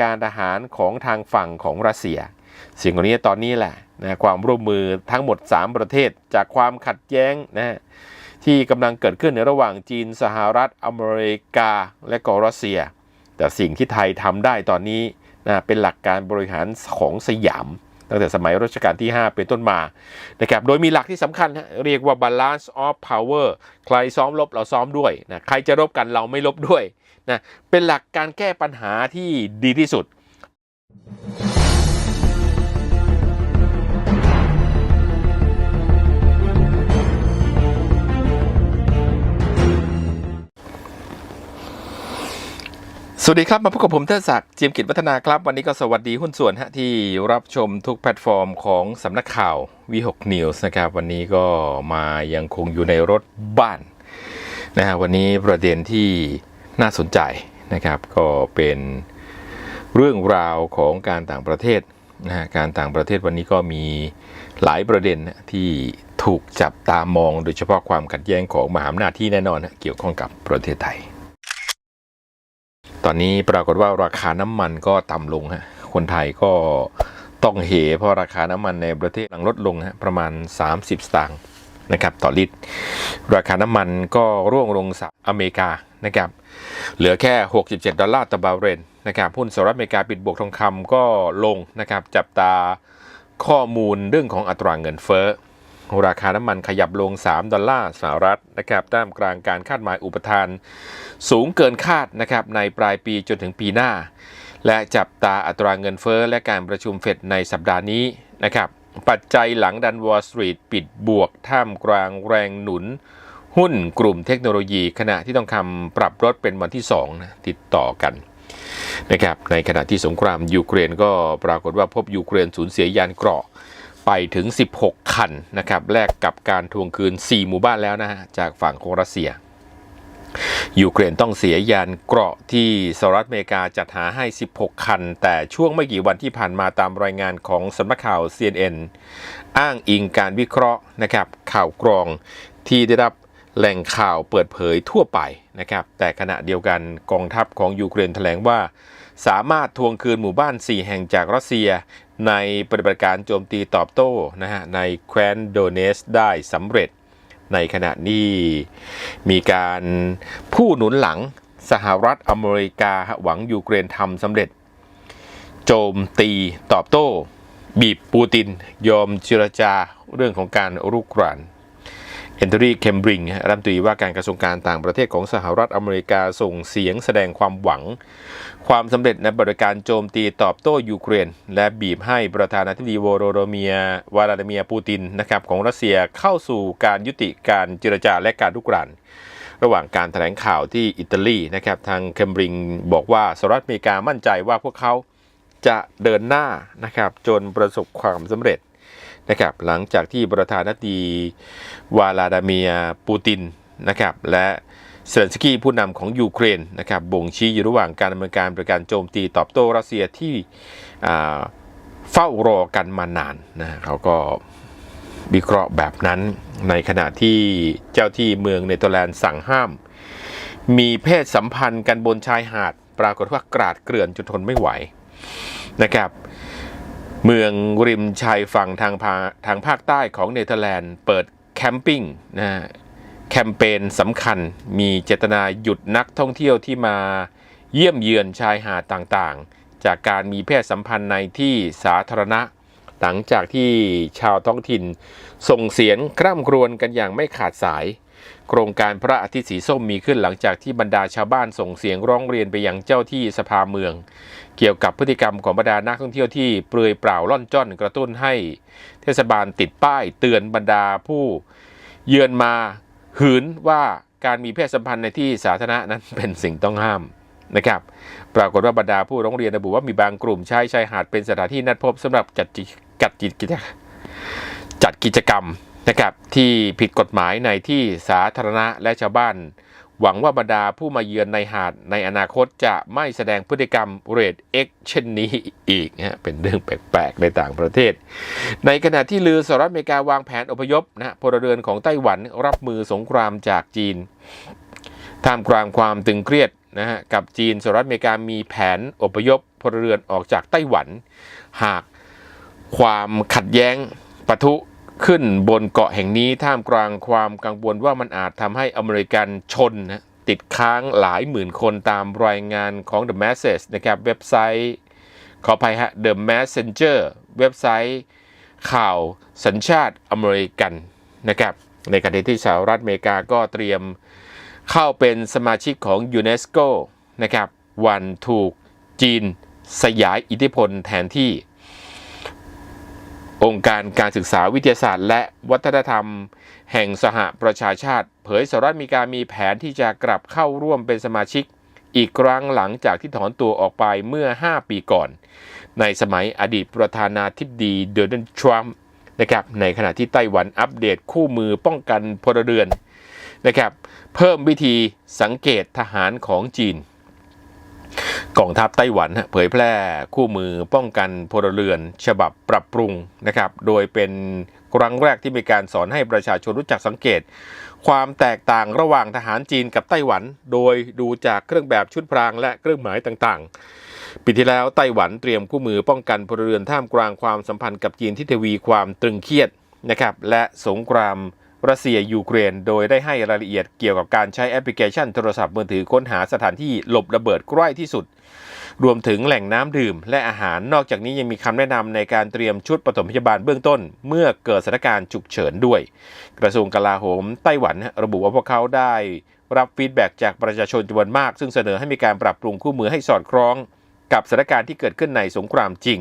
การทหารของทางฝั่งของรัสเซีย สิ่งเหล่านี้ตอนนี้แหละนะความร่วมมือทั้งหมด 3 ประเทศจากความขัดแย้งนะที่กำลังเกิดขึ้นในระหว่างจีนสหรัฐอเมริกาและก็รัสเซีย แต่สิ่งที่ไทยทำได้ตอนนี้นะเป็นหลักการบริหารของสยามตั้งแต่สมัยรัชกาลที่ 5 เป็นต้นมานะครับโดยมีหลักที่สำคัญเรียกว่า balance of power ใครซ้อมรบเราซ้อมด้วยนะใครจะรบกันเราไม่รบด้วย นะเป็นหลักการแก้ปัญหาที่ดีที่สุด สวัสดีครับ มาพบกับผมเทศศักดิ์เจียมกิจวัฒนาครับ วันนี้ก็สวัสดีหุ้นส่วนฮะที่รับชมทุกแพลตฟอร์มของสำนักข่าว V6 News นะครับ วันนี้ก็มายังคงอยู่ในรถบ้านนะฮะวันนี้ประเด็นที่ น่าสนใจนะครับ ก็เป็นเรื่องราวของการต่างประเทศนะฮะการต่างประเทศวันนี้ก็มีหลายประเด็นที่ถูกจับตามองโดยเฉพาะความขัดแย้งของมหาอำนาจที่แน่นอนเกี่ยวข้องกับประเทศไทย ตอนนี้ปรากฏว่าราคาน้ำมันก็ต่ำลงฮะคนไทยก็ต้องเหเพราะราคาน้ำมันในประเทศกำลังลดลงฮะประมาณ 30 สตางค์นะครับต่อลิตร ราคาน้ำมันก็ร่วงลงสหรัฐอเมริกา นะครับเหลือแค่ 67 ดอลลาร์ต่อบาร์เรลนะครับหุ้นสหรัฐอเมริกาปิดบวกทองคำก็ลงนะครับจับตาข้อมูลเรื่องของอัตราเงินเฟ้อราคาน้ำมันขยับลง 3 ดอลลาร์สหรัฐนะครับท่ามกลางการคาดหมายอุปทาน สูงเกินคาดนะครับในปลายปีจนถึงปีหน้า และจับตาอัตราเงินเฟ้อและการประชุมเฟดในสัปดาห์นี้นะครับปัจจัยหลังดันวอลสตรีทปิดบวกท่ามกลางแรงหนุน หุ้นกลุ่มเทคโนโลยี ขณะที่ต้องคำปรับลดเป็นวันที่2นะติดต่อกันนะครับในขณะที่สงครามยูเครนก็ปรากฏว่าพบยูเครนสูญเสียยานเกราะไปถึง 16 คันนะครับแลกกับการทวงคืน 4 หมู่บ้านแล้วนะฮะจากฝั่งของรัสเซียยูเครนต้องเสียยานเกราะที่สหรัฐอเมริกาจัดหาให้ 16 คัน แต่ช่วงไม่กี่วันที่ผ่านมาตามรายงานของสำนักข่าว CNN อ้างอิงการวิเคราะห์นะครับข่าวกรองที่ได้รับ แหล่งข่าวเปิดเผยทั่วไปนะครับ แต่ขณะเดียวกันกองทัพของยูเครนแถลงว่า สามารถทวงคืนหมู่บ้าน 4 แห่งจากรัสเซีย ในปฏิบัติการโจมตีตอบโต้นะฮะในแคว้นโดเนสได้สำเร็จ ในขณะนี้มีการผู้หนุนหลังสหรัฐอเมริกาหวังยูเครนทำสำเร็จ โจมตีตอบโต้ บีบปูติน ยอมเจรจาเรื่องของการรุกราน เอนโทนีเคมบริงรัฐมนตรีว่าการกระทรวงการต่างประเทศของสหรัฐอเมริกาส่งเสียงแสดงความหวัง ความสำเร็จในบริการโจมตีตอบโต้ยูเครน และบีบให้ประธานาธิบดีโวโรโดเมียวลาดิเมียปูตินนะครับของรัสเซียเข้าสู่การยุติการเจรจาและการรุกรานระหว่างการแถลงข่าวที่อิตาลีนะครับทางเคมบริงบอกว่าสหรัฐอเมริกามั่นใจว่าพวกเขาจะเดินหน้านะครับจนประสบความสำเร็จ นะครับหลังจากที่ประธานาธิบดีวลาดาเมียปูตินนะครับและเซเลนสกี้ผู้นำของยูเครนนะครับบ่งชี้อยู่ระหว่างการดำเนินการประการโจมตีตอบโต้รัสเซียที่เฝ้ารอกันมานานนะเขาก็วิเคราะห์แบบนั้น ในขณะที่เจ้าที่เมืองเนเธอร์แลนด์สั่งห้าม มีเพศสัมพันธ์กันบนชายหาด ปรากฏว่ากราดเกลื่อนจนทนไม่ไหวนะครับ เมืองริมชายฝั่งทางภาทางภาคใต้ของเนเธอร์แลนด์เปิดแคมปิ้งนะฮะแคมเปญสำคัญมีเจตนาหยุดนักท่องเที่ยวที่มาเยี่ยมเยือนชายหาดต่างๆ จากการมีเพศสัมพันธ์ในที่สาธารณะ หลังจากที่ชาวท้องถิ่น ส่งเสียงคร่ำครวญกันอย่างไม่ขาดสาย โครงการพระอาทิตย์สีส้มมีขึ้นหลังจากที่บรรดาชาวบ้านส่งเสียงร้องเรียนไปยังเจ้าที่สภาเมือง เกี่ยวกับพฤติกรรมของบรรดานักท่องเที่ยวที่เปลือยเปล่าล่อนจ้อนกระตุ้นให้ เทศบาลติดป้ายเตือนบรรดาผู้เยือนมาหืนว่าการมีเพศสัมพันธ์ในที่สาธารณะนั้นเป็นสิ่งต้องห้ามนะครับปรากฏว่าบรรดาผู้ร้องเรียนระบุว่ามีบางกลุ่มใช้ชายหาดเป็นสถานที่นัดพบสำหรับจัดจัดกิจจัดกิจกรรม นะครับที่ผิดกฎหมายในที่สาธารณะและชาวบ้าน หวังว่าบรรดาผู้มาเยือนในหาดในอนาคตจะไม่แสดงพฤติกรรมเรดเอ็กเช่นนี้อีกนะฮะเป็นเรื่องแปลกๆในต่างประเทศ ในขณะที่ลือสหรัฐอเมริกาวางแผนอพยพนะฮะพลเรือนของไต้หวันรับมือสงครามจากจีนท่ามกลางความตึงเครียดนะฮะกับจีนสหรัฐอเมริกามีแผนอพยพพลเรือนออกจากไต้หวัน หากความขัดแย้งปะทุ ขึ้นบนเกาะแห่งนี้ท่ามกลางความกังวลว่ามันอาจทำให้อเมริกันชนนะติดค้างหลายหมื่นคนตามรายงานของ The Message นะครับเว็บไซต์ขออภัยฮะ The Messenger เว็บไซต์ข่าวสัญชาติอเมริกันนะครับในขณะที่สหรัฐอเมริกาก็เตรียมเข้าเป็นสมาชิกของยูเนสโกนะครับวันถูกจีนสยายอิทธิพลแทนที่ องค์การการศึกษาวิทยาศาสตร์ และวัฒนธรรม แห่งสหประชาชาติ เผยสหรัฐอเมริกามีแผนที่จะกลับเข้าร่วมเป็นสมาชิก อีกครั้งหลังจากที่ถอนตัวออกไปเมื่อ 5 ปีก่อน ในสมัยอดีตประธานาธิบดีโดนัลด์ทรัมป์นะครับในขณะที่ไต้หวันอัปเดตคู่มือป้องกันพลเรือนนะครับเพิ่มวิธีสังเกตทหารของจีน กองทัพไต้หวันเผยแพร่คู่มือป้องกันพลเรือน ฉบับปรับปรุงนะครับ โดยเป็นครั้งแรกที่มีการสอนให้ประชาชนรู้จักสังเกต ความแตกต่างระหว่างทหารจีนกับไต้หวัน โดยดูจากเครื่องแบบชุดพรางและเครื่องหมายต่างๆ ปีที่แล้วไต้หวันเตรียมคู่มือป้องกันพลเรือนท่ามกลางความสัมพันธ์กับจีนที่ทวีความตรึงเครียดนะครับและสงคราม รัสเซียยูเครน โดยได้ให้รายละเอียดเกี่ยวกับการใช้แอปพลิเคชันโทรศัพท์มือถือค้นหาสถานที่หลบระเบิดใกล้ที่สุด รวมถึงแหล่งน้ำดื่มและอาหาร นอกจากนี้ยังมีคำแนะนำในการเตรียมชุดปฐมพยาบาลเบื้องต้น เมื่อเกิดสถานการณ์ฉุกเฉินด้วย กระทรวงกลาโหมไต้หวันระบุว่าพวกเขาได้รับฟีดแบ็กจากประชาชนจำนวนมาก ซึ่งเสนอให้มีการปรับปรุงคู่มือให้สอดคล้อง กับสถานการณ์ที่เกิดขึ้นในสงครามจริง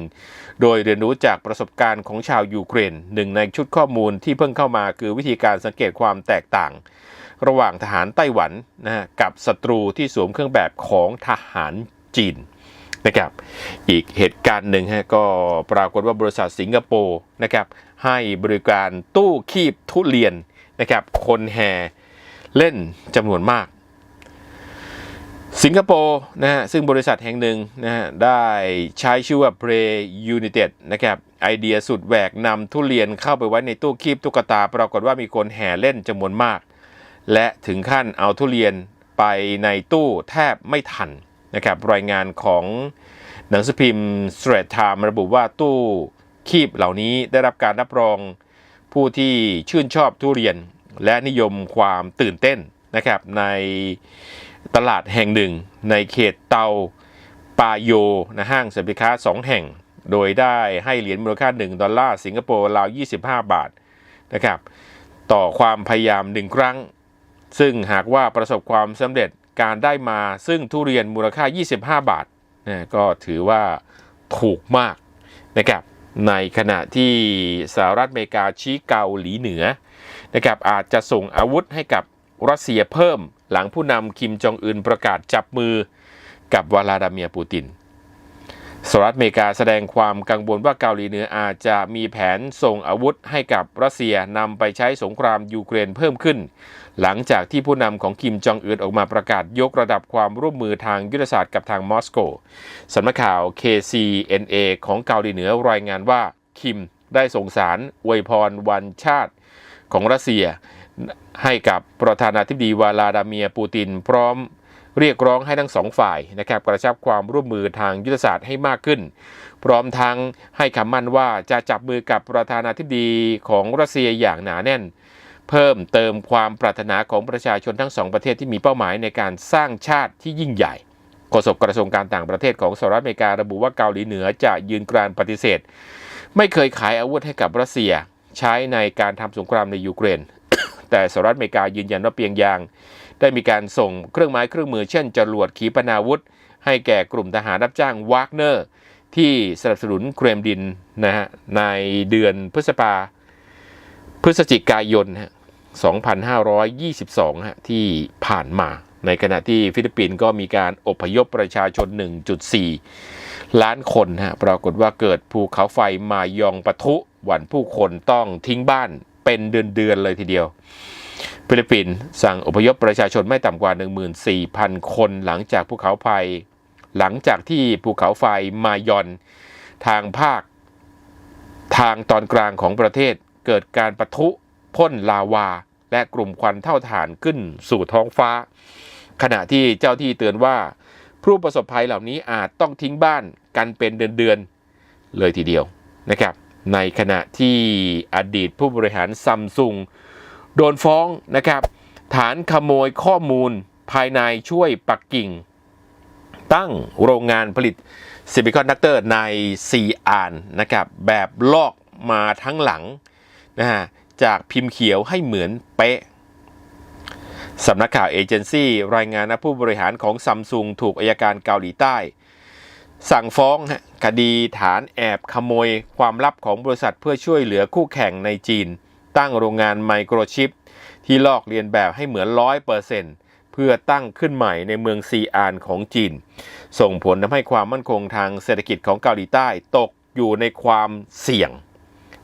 โดยเรียนรู้จากประสบการณ์ของชาวยูเครนหนึ่งในชุดข้อมูลที่เพิ่งเข้ามาคือวิธีการสังเกตความแตกต่าง ระหว่างทหารไต้หวันนะฮะกับศัตรูที่สวมเครื่องแบบของทหารจีนนะครับอีกเหตุการณ์หนึ่งฮะก็ปรากฏว่าบริษัทสิงคโปร์นะครับให้บริการตู้คีบทุเรียนนะครับคนแห่เล่นจำนวนมาก สิงคโปร์นะฮะซึ่งบริษัทแห่งหนึ่งนะฮะได้ใช้ชื่อว่า Play United นะครับไอเดียสุดแหวกนำทุเรียนเข้าไปไว้ในตู้คีบตุ๊กตา ปรากฏว่ามีคนแห่เล่นจำนวนมาก และถึงขั้นเอาทุเรียนไปในตู้แทบไม่ทันนะครับรายงานของหนังสือพิมพ์ Straits Times ระบุว่าตู้คีบเหล่านี้ได้รับการรับรองผู้ที่ชื่นชอบทุเรียน และนิยมความตื่นเต้นนะครับใน ตลาดแห่งหนึ่ง ในเขตเตาปาโยนะห้างสินค้า 2 แห่ง โดยได้ให้เหรียญมูลค่า 1 ดอลลาร์สิงคโปร์ราว 25 บาทนะครับต่อความพยายาม1ครั้ง ซึ่งหากว่าประสบความสำเร็จการได้มาซึ่งทุเรียนมูลค่า 25 บาทนะก็ถือว่าถูกมากนะครับในขณะที่สหรัฐอเมริกาชี้เกาหลีเหนือนะครับอาจจะส่งอาวุธให้กับรัสเซียเพิ่ม หลังผู้นำคิมจองอึนประกาศจับมือกับวลาดาเมียร์ปูตินสหรัฐอเมริกาแสดงความกังวลว่าเกาหลีเหนืออาจจะมีแผนส่งอาวุธให้กับรัสเซียนำไปใช้สงครามยูเครนเพิ่มขึ้น หลังจากที่ผู้นำของคิมจองอึนออกมาประกาศยกระดับความร่วมมือทางยุทธศาสตร์กับทางมอสโกสำนักข่าว KCNA ของเกาหลีเหนือรายงานว่าคิมได้ส่งสารอวยพรวันชาติของรัสเซีย ให้กับประธานาธิบดีวลาดาเมียปูติน พร้อมเรียกร้องให้ทั้งสองฝ่ายนะครับกระชับความร่วมมือทางยุทธศาสตร์ให้มากขึ้น พร้อมทั้งให้คำมั่นว่าจะจับมือกับประธานาธิบดีของรัสเซียอย่างหนาแน่น เพิ่มเติมความปรารถนาของประชาชนทั้งสองประเทศที่มีเป้าหมายในการสร้างชาติที่ยิ่งใหญ่โฆษกกระทรวงการต่างประเทศของสหรัฐอเมริการะบุว่าเกาหลีเหนือจะยืนกรานปฏิเสธ ไม่เคยขายอาวุธให้กับรัสเซีย ใช้ในการทำสงครามในยูเครน แต่สหรัฐอเมริกายืนยันว่าเพียงยาง ได้มีการส่งเครื่องไม้เครื่องมือเช่นจรวดขีปนาวุธ ให้แก่กลุ่มทหารรับจ้างวากเนอร์ที่สนับสนุนเครมดินนะฮะในเดือนพฤษภาพฤศจิกายนฮะ2522ฮะที่ผ่านมา ในขณะที่ฟิลิปปินส์ก็มีการอพยพประชาชน 1.4 ล้านคนฮะปรากฏว่าเกิดภูเขาไฟมายองปะทุหวันผู้คนต้องทิ้งบ้าน เป็นเดือนๆเลยทีเดียวฟิลิปปินส์สั่งอพยพประชาชนไม่ต่ำกว่า 14,000 คนหลังจากภูเขาไฟหลังจากที่ภูเขาไฟมายอนทางภาค ทางตอนกลางของประเทศเกิดการปะทุพ่นลาวา และกลุ่มควันเท่าฐานขึ้นสู่ท้องฟ้า ขณะที่เจ้าที่เตือนว่า ผู้ประสบภัยเหล่านี้อาจต้องทิ้งบ้านกันเป็นเดือนๆเลยทีเดียวนะครับ ในขณะที่อดีตผู้บริหารซัมซุงโดนฟ้องนะครับ ฐานขโมยข้อมูลภายในช่วยปักกิ่ง ตั้งโรงงานผลิตซิลิคอนดักเตอร์ในซีอานนะครับ แบบลอกมาทั้งหลังนะฮะจากพิมพ์เขียวให้เหมือนเป๊ะสำนักข่าวเอเจนซี่รายงานนะผู้บริหารของซัมซุงถูกอายการเกาหลีใต้ สั่งฟ้องคดีฐานแอบขโมยความลับของบริษัทเพื่อช่วยเหลือคู่แข่งในจีน ตั้งโรงงานไมโครชิป ที่ลอกเลียนแบบให้เหมือนร้อยเปอร์เซ็นต์เพื่อตั้งขึ้นใหม่ในเมืองซีอานของจีน ส่งผลทำให้ความมั่นคงทางเศรษฐกิจของเกาหลีใต้ตกอยู่ในความเสี่ยง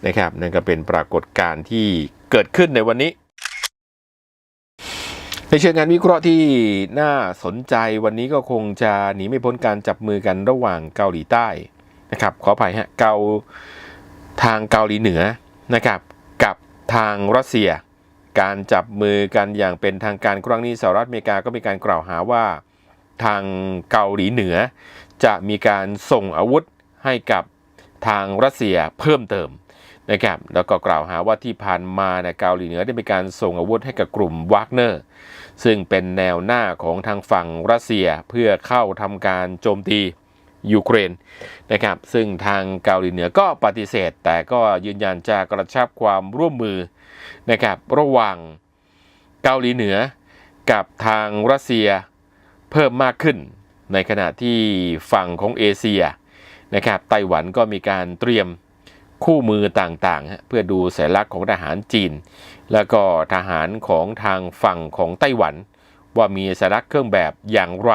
นะครับนั่นก็เป็นปรากฏการณ์ที่เกิดขึ้นในวันนี้ ในเชิงงานวิเคราะห์ที่น่าสนใจวันนี้ก็คงจะหนีไม่พ้นการจับมือกันระหว่างเกาหลีใต้นะครับ ขออภัยฮะเกาทางเกาหลีเหนือนะครับ กับทางรัสเซีย การจับมือกันอย่างเป็นทางการครั้งนี้สหรัฐอเมริกาก็มีการกล่าวหาว่าทางเกาหลีเหนือ จะมีการส่งอาวุธให้กับทางรัสเซียเพิ่มเติม นะครับแล้วก็กล่าวหาว่าที่ผ่านมาเนี่ยเกาหลีเหนือได้มีการส่งอาวุธให้กับกลุ่มวากเนอร์ซึ่งเป็นแนวหน้าของทางฝั่งรัสเซียเพื่อเข้าทำการโจมตียูเครนนะครับซึ่งทางเกาหลีเหนือก็ปฏิเสธ แต่ก็ยืนยันจะกระชับความร่วมมือนะครับระหว่างเกาหลีเหนือกับทางรัสเซียเพิ่มมากขึ้น ในขณะที่ฝั่งของเอเชียนะครับไต้หวันก็มีการเตรียม คู่มือต่างๆ เพื่อดูสัญลักษณ์ของทหารจีน แล้วก็ทหารของทางฝั่งของไต้หวัน ว่ามีสัญลักษณ์เครื่องแบบอย่างไร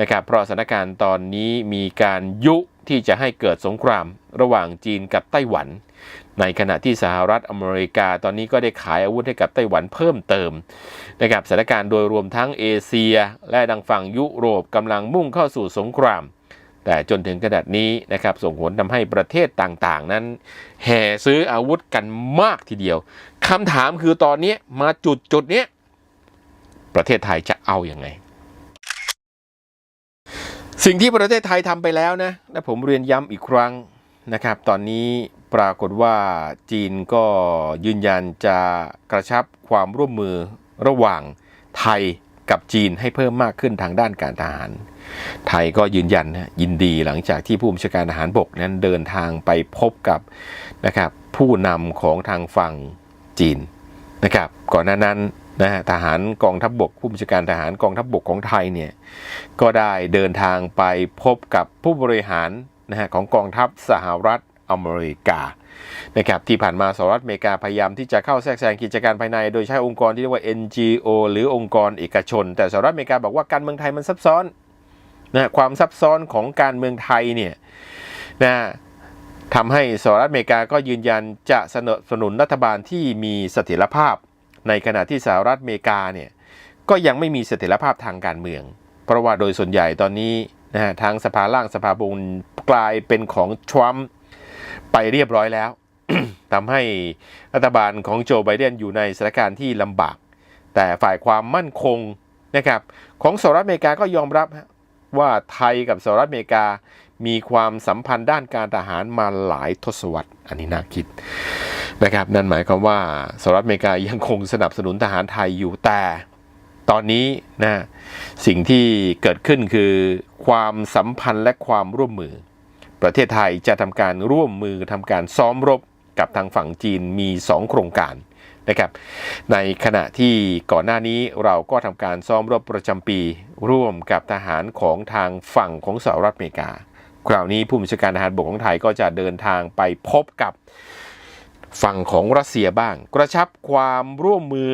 นะครับเพราะสถานการณ์ตอนนี้มีการยุที่จะให้เกิดสงครามระหว่างจีนกับไต้หวัน ในขณะที่สหรัฐอเมริกาตอนนี้ก็ได้ขายอาวุธให้กับไต้หวันเพิ่มเติมนะครับสถานการณ์โดยรวมทั้งเอเชีย และดังฝั่งยุโรปกำลังมุ่งเข้าสู่สงคราม แต่จนถึงขนาดนี้นะครับส่งผลทำให้ประเทศต่างๆ นั้น แห่ซื้ออาวุธกันมากทีเดียวคำถามคือตอนนี้มาจุดจุดนี้ประเทศไทยจะเอาอยัางไง สิ่งที่ประเทศไทยทำไปแล้วนะและผมเรียนย้ำอีกครั้งนะครับ ตอนนี้ปรากฏว่าจีนก็ยืนยันจะกระชับความร่วมมือระหว่างไทย กับจีนให้เพิ่มมากขึ้นทางด้านการทหาร ไทยก็ยืนยันนะยินดีหลังจากที่ผู้บัญชาการทหารบกนั้นเดินทางไปพบกับนะครับผู้นำของทางฝั่งจีนนะครับก่อนหน้านั้นนะฮะทหารกองทัพบบกผู้บัญชาการทหารกองทัพบบกของไทยเนี่ยก็ได้เดินทางไปพบกับผู้บริหารนะฮะของกองทัพสหรัฐอเมริกา นะครับที่ผ่านมาสหรัฐอเมริกาพยายามที่จะเข้าแทรกแซงกิจการภายใน โดยใช้องค์กรที่เรียกว่า NGO หรือองค์กรเอกชน แต่สหรัฐอเมริกาบอกว่าการเมืองไทยมันซับซ้อนนะความซับซ้อนของการเมืองไทยเนี่ยนะทำให้สหรัฐอเมริกาก็ยืนยันจะสนับสนุนรัฐบาลที่มีเสถียรภาพ ในขณะที่สหรัฐอเมริกาเนี่ยก็ยังไม่มีเสถียรภาพทางการเมือง เพราะว่าโดยส่วนใหญ่ตอนนี้นะฮะทางสภาล่างสภาบนกลายเป็นของทรัมป์ ไปเรียบร้อยแล้วทำให้รัฐบาลของโจไบเดนอยู่ในสถานการณ์ที่ลำบาก แต่ฝ่ายความมั่นคงนะครับของสหรัฐอเมริกาก็ยอมรับว่าไทยกับสหรัฐอเมริกามีความสัมพันธ์ด้านการทหารมาหลายทศวรรษ อันนี้น่าคิดนะครับ นั่นหมายความว่าสหรัฐอเมริกายังคงสนับสนุนทหารไทยอยู่แต่ตอนนี้นะสิ่งที่เกิดขึ้นคือความสัมพันธ์และความร่วมมือ ประเทศไทยจะทำการร่วมมือทำการซ้อมรบกับทางฝั่งจีนมี 2 โครงการนะครับ ในขณะที่ก่อนหน้านี้เราก็ทำการซ้อมรบประจำปี ร่วมกับทหารของทางฝั่งของสหรัฐอเมริกา คราวนี้ผู้บัญชาการทหารบกของไทยก็จะเดินทางไปพบกับฝั่งของรัสเซียบ้าง กระชับความร่วมมือ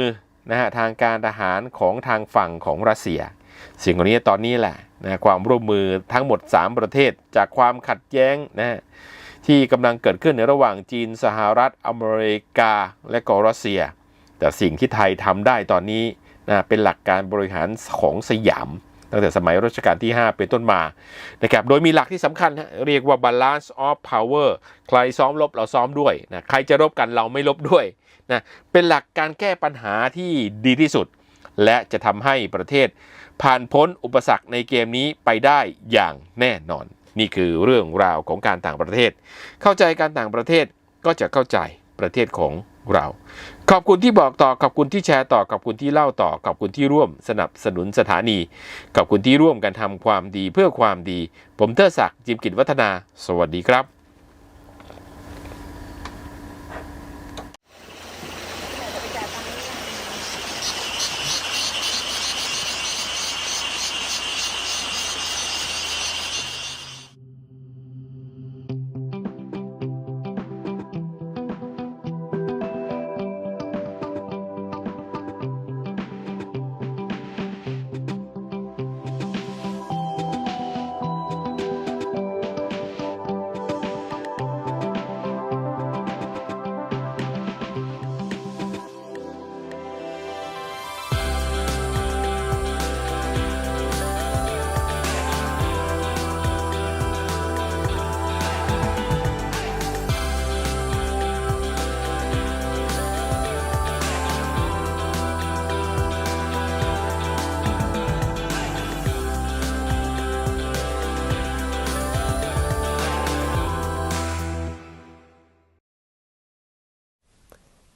นะฮะทางการทหารของทางฝั่งของรัสเซีย สิ่งเหล่านี้ตอนนี้แหละนะความร่วมมือทั้งหมด 3 ประเทศจากความขัดแย้งนะที่กำลังเกิดขึ้นในระหว่างจีนสหรัฐอเมริกา และก็รัสเซีย แต่สิ่งที่ไทยทำได้ตอนนี้นะเป็นหลักการบริหารของสยาม ตั้งแต่สมัยรัชกาลที่ 5 เป็นต้นมานะครับโดยมีหลักที่สำคัญนะเรียกว่า balance of power ใครซ้อมรบเราซ้อมด้วยนะใครจะรบกันเราไม่รบด้วยนะเป็นหลักการแก้ปัญหาที่ดีที่สุด และจะทำให้ประเทศ ผ่านพ้นอุปสรรคในเกมนี้ไปได้อย่างแน่นอน นี่คือเรื่องราวของการต่างประเทศ เข้าใจการต่างประเทศก็จะเข้าใจประเทศของเรา ขอบคุณที่บอกต่อ ขอบคุณที่แชร์ต่อ ขอบคุณที่เล่าต่อ ขอบคุณที่ร่วมสนับสนุนสถานี ขอบคุณที่ร่วมกันทำความดีเพื่อความดี ผมเทอศักดิ์จิมกิจวัฒนา สวัสดีครับ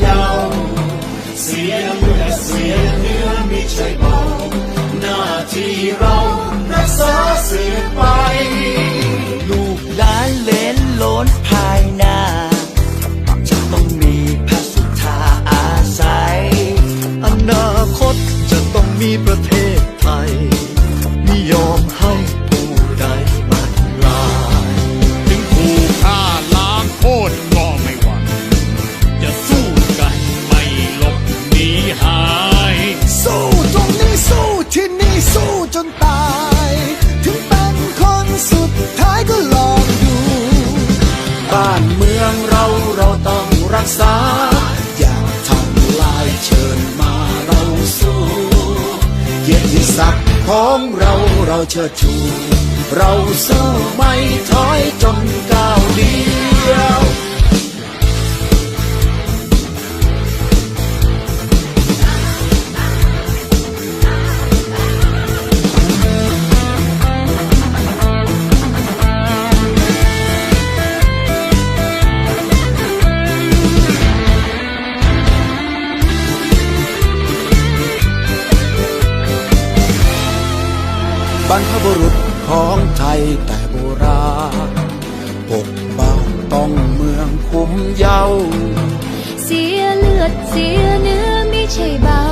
เยาเสียเลือดเสียเนื้อมีใจเบาหน้าที่เรารักษาสืบไป จนตาย ถึงเป็นคนสุดท้ายก็ลองดู บ้านเมืองเราเราต้องรักษา อย่าทำลายเชิญมาเราสู้เกียรติศักดิ์ของเราเราเชิดชู เราสู้ไม่ถอยจนก้าวเดียว รรพบุรุษของไทยแต่โบราณปกป้องต้องเมืองคุ้มเยาว์เสียเลือดเสียเนื้อไม่ใช่เบา